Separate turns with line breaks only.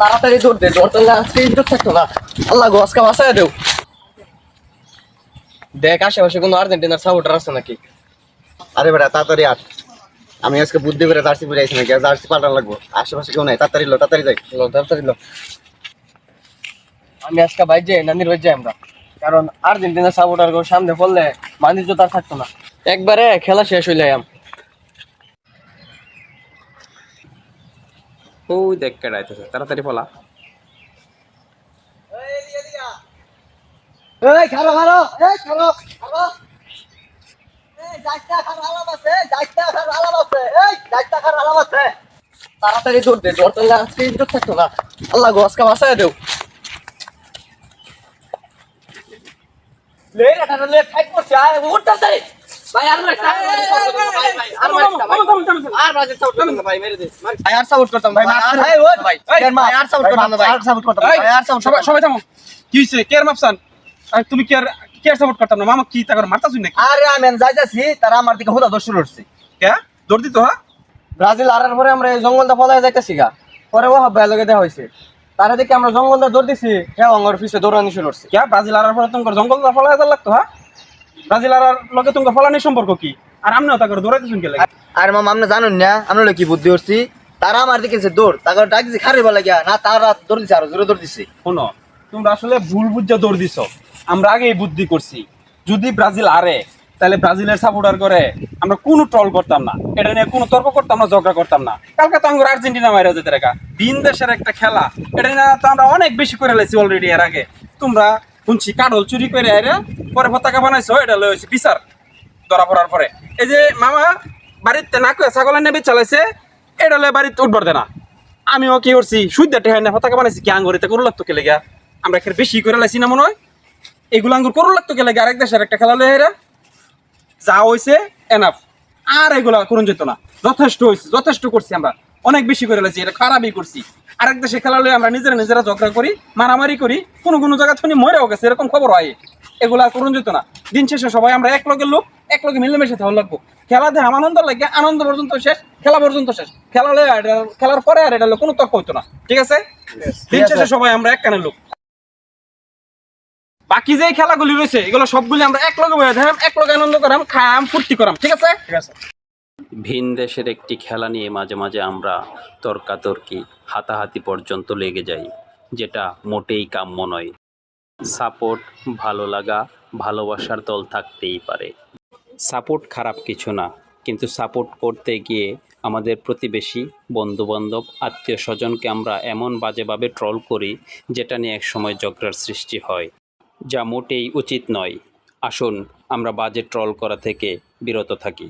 তাড়াতাড়ি দৌড় দে দৌড় দিলে আজকে ইজ্জত থাকতো না। আল্লাহ গো আজকে বাসায় দেও। দেখ আশেপাশে কোনো আর্জেন্টিনার সাপোর্টার আছে নাকি?
আরে বেটা তাড়াতাড়ি আট আমি আজকে বুদ্ধি করে জার্সি পরে আইছি নাকি জার্সি পাল্টানো লাগবো। আশেপাশে কেউ নাই তাড়াতাড়ি লো তাড়াতাড়ি যাই।
লো, তাড়াতাড়ি লো। আমি আজকে বাইর যাই নানির বাইর যাই আমরা। কারণ আর্জেন্টিনার সাপোর্টার সামনে পড়লে বাণিজ্য তার থাকতো না। একবারে খেলা শেষ হইলে আম।
ওই দেখ কেডাইতেছে তাড়াতাড়ি বলা।
এই খারো এই খারো খারো তাড়াতাড়ি দৌড় দে, দৌড় দিলে আজকে ইজ্জত থাকতো না। আল্লাহ গো দেও। লে, এটা লে ফাইট করছে উঠ তাড়াতাড়ি। ভাই আর মার ভাই ভাই আর মার আর বাজে সাউট করতাম ভাই মেরে দে। ভাই আর সাউট করতাম ভাই ভাই ওই ভাই। ভাই আর সাউট করতাম ভাই।
আর সাপোর্ট করতাম ভাই, আর সাপোর্ট
সবাই সবাই থামো। কি হইছে? কেয়ার মাপসান আর তুমি কেয়ার কেয়ার সাপোর্ট করতাম না। মামা কি তা করে নাকি?
আরে আমি যাইতাছি তারা আমার দিকে হুদা দোষ শুরু করছে।
কে? দৌড় দিত হ্যাঁ?
ব্রাজিল আরার পরে আমরা এই জঙ্গলটা ফলায় যাইতেছি গা। পরে ও হাব্বা লগে দেওয়া হয়েছে তারা দেখে আমরা জঙ্গলটা দৌড় দিছি হ্যাঁ অঙ্গর পিছে দৌড়ানি শুরু করছে।
কে? ব্রাজিল আরার পরে তোমার জঙ্গল ফলা হাজার লাগতো হ্যাঁ? লগে তোমার ফলানির সম্পর্ক কি? আর আমনেও তা করে কে লাগে।
আর মামা আপনি জানুন না আমরা কি বুদ্ধি করছি? তারা আমার দিকে দৌড় তাকে ডাক খারে বলা গিয়া না তারা দৌড় দিছে আরও জোরে দৌড় দিছে।
শোনো তোমরা আসলে ভুল বুঝা দৌড় দিছো। আমরা আগেই বুদ্ধি করছি যদি ব্রাজিল আরে তাহলে ব্রাজিলের সাপোর্টার করে আমরা কোনো ট্রল করতাম না। এটা নিয়ে কোনো তর্ক করতাম না ঝগড়া করতাম না। কালকে তো আমরা আর্জেন্টিনা মাইরা যেতে রেখা। দিন দেশের একটা খেলা এটা নিয়ে তো আমরা অনেক বেশি করে লেছি অলরেডি এর আগে। তোমরা শুনছি কাঠল চুরি করে আরে পরে পতাকা বানাইছো এটা লয়ে হয়েছে বিচার ধরা পড়ার পরে। এই যে মামা, বাড়িতে না কয়ে ছাগলের নেবে চালাইছে, এটা লয়ে বাড়িতে উঠবার দে না আমিও কি করছি সুইদা টেহাই না পতাকা বানাইছি, কি আঙ্গুরিতে করু লাগতো কেলে গা আমরা এখানে বেশি করে লাইছি না মনে হয়? এগুলো আঙ্গুর করু লাগতো কেলে গা আরেক দেশের একটা খেলা লয়ে এরা যা হয়েছে এনাফ আর এগুলা করুন যেত না। যথেষ্ট হয়েছে যথেষ্ট করছি আমরা। অনেক বেশি করে লাইছি, এটা খারাপই করছি। আরেক দেশে খেলা লয়ে আমরা নিজেরা নিজেরা ঝগড়া করি মারামারি করি কোনো কোনো জায়গা থেকে মরেও গেছে এরকম খবর হয়। এগুলা করুন যেত না। দিন শেষে সবাই আমরা এক লগের লোক এক লগে মিলেমিশে থাকা লাগবো। খেলা দেখ আনন্দ লাগে আনন্দ পর্যন্ত শেষ খেলা পর্যন্ত শেষ। খেলা খেলার পরে আর এটা কোনো তর্ক হইতো না। ঠিক আছে? দিন শেষে সবাই আমরা এক কানের লোক। বাকি যে খেলাগুলি রয়েছে এগুলো সবগুলি আমরা এক লগে বয়ে থাকাম এক লগে আনন্দ করাম খাম ফুর্তি করাম। ঠিক আছে? ঠিক আছে।
ভিন দেশের একটি খেলা নিয়ে মাঝে মাঝে আমরা তর্কাতর্কি, হাতাহাতি পর্যন্ত লেগে যাই, যেটা মোটেই কাম্য নয়। সাপোর্ট, ভালো লাগা, ভালোবাসার দল থাকতেই পারে। সাপোর্ট খারাপ কিছু না, কিন্তু সাপোর্ট করতে গিয়ে আমাদের প্রতিবেশী, বন্ধুবান্ধব আত্মীয় স্বজনকে আমরা এমন বাজেভাবে ট্রল করি, যেটা নিয়ে একসময় ঝগড়ার সৃষ্টি হয়, যা মোটেই উচিত নয়। আসুন, আমরা বাজে ট্রল করা থেকে বিরত থাকি।